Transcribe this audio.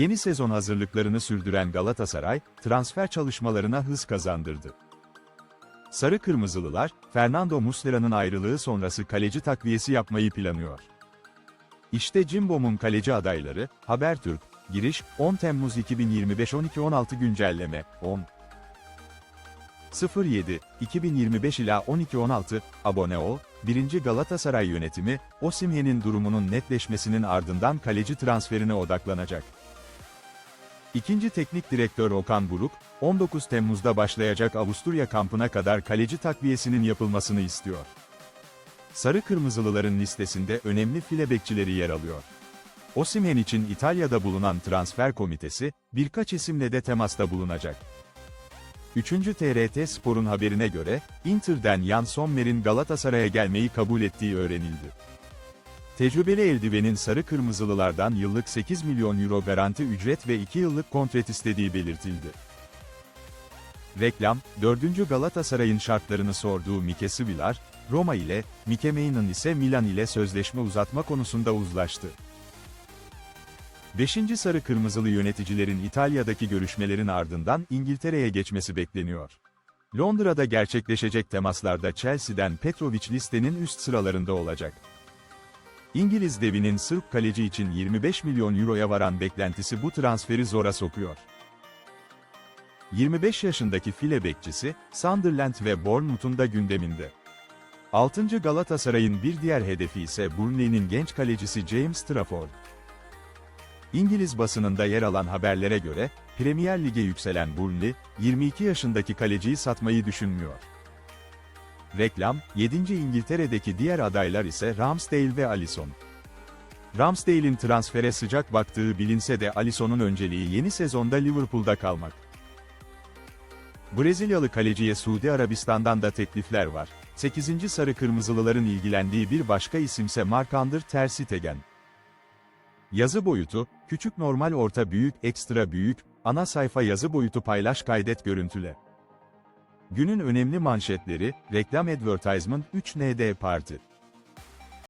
Yeni sezon hazırlıklarını sürdüren Galatasaray, transfer çalışmalarına hız kazandırdı. Sarı Kırmızılılar, Fernando Muslera'nın ayrılığı sonrası kaleci takviyesi yapmayı planıyor. İşte Cimbom'un kaleci adayları, Habertürk, giriş, 10 Temmuz 2025 12-16 güncelleme, 10. 07, 2025 ila 12-16, abone ol, 1. Galatasaray yönetimi, Osimhen'in durumunun netleşmesinin ardından kaleci transferine odaklanacak. İkinci teknik direktör Okan Buruk, 19 Temmuz'da başlayacak Avusturya kampına kadar kaleci takviyesinin yapılmasını istiyor. Sarı Kırmızılıların listesinde önemli file bekçileri yer alıyor. Osimhen için İtalya'da bulunan transfer komitesi, birkaç isimle de temasta bulunacak. 3. TRT Spor'un haberine göre, Inter'den Jan Sommer'in Galatasaray'a gelmeyi kabul ettiği öğrenildi. Tecrübeli eldivenin sarı kırmızılılardan yıllık 8 milyon euro garanti ücret ve 2 yıllık kontrat istediği belirtildi. Reklam, 4. Galatasaray'ın şartlarını sorduğu Mike Svilar, Roma ile, Mike Maignan ise Milan ile sözleşme uzatma konusunda uzlaştı. 5. Sarı Kırmızılı yöneticilerin İtalya'daki görüşmelerin ardından İngiltere'ye geçmesi bekleniyor. Londra'da gerçekleşecek temaslarda Chelsea'den Petrovic listenin üst sıralarında olacak. İngiliz devinin Sırp kaleci için 25 milyon euroya varan beklentisi bu transferi zora sokuyor. 25 yaşındaki file bekçisi, Sunderland ve Bournemouth'un da gündeminde. 6. Galatasaray'ın bir diğer hedefi ise Burnley'nin genç kalecisi James Trafford. İngiliz basınında yer alan haberlere göre, Premier Lig'e yükselen Burnley, 22 yaşındaki kaleciyi satmayı düşünmüyor. Reklam, 7. İngiltere'deki diğer adaylar ise Ramsdale ve Alisson. Ramsdale'in transfere sıcak baktığı bilinse de Alisson'un önceliği yeni sezonda Liverpool'da kalmak. Brezilyalı kaleciye Suudi Arabistan'dan da teklifler var. 8. Sarı Kırmızılıların ilgilendiği bir başka isimse Mark-André Ter Stegen. Yazı boyutu, küçük normal orta büyük ekstra büyük, ana sayfa yazı boyutu paylaş kaydet görüntüle. Günün önemli manşetleri, reklam advertisement 3ND Parti.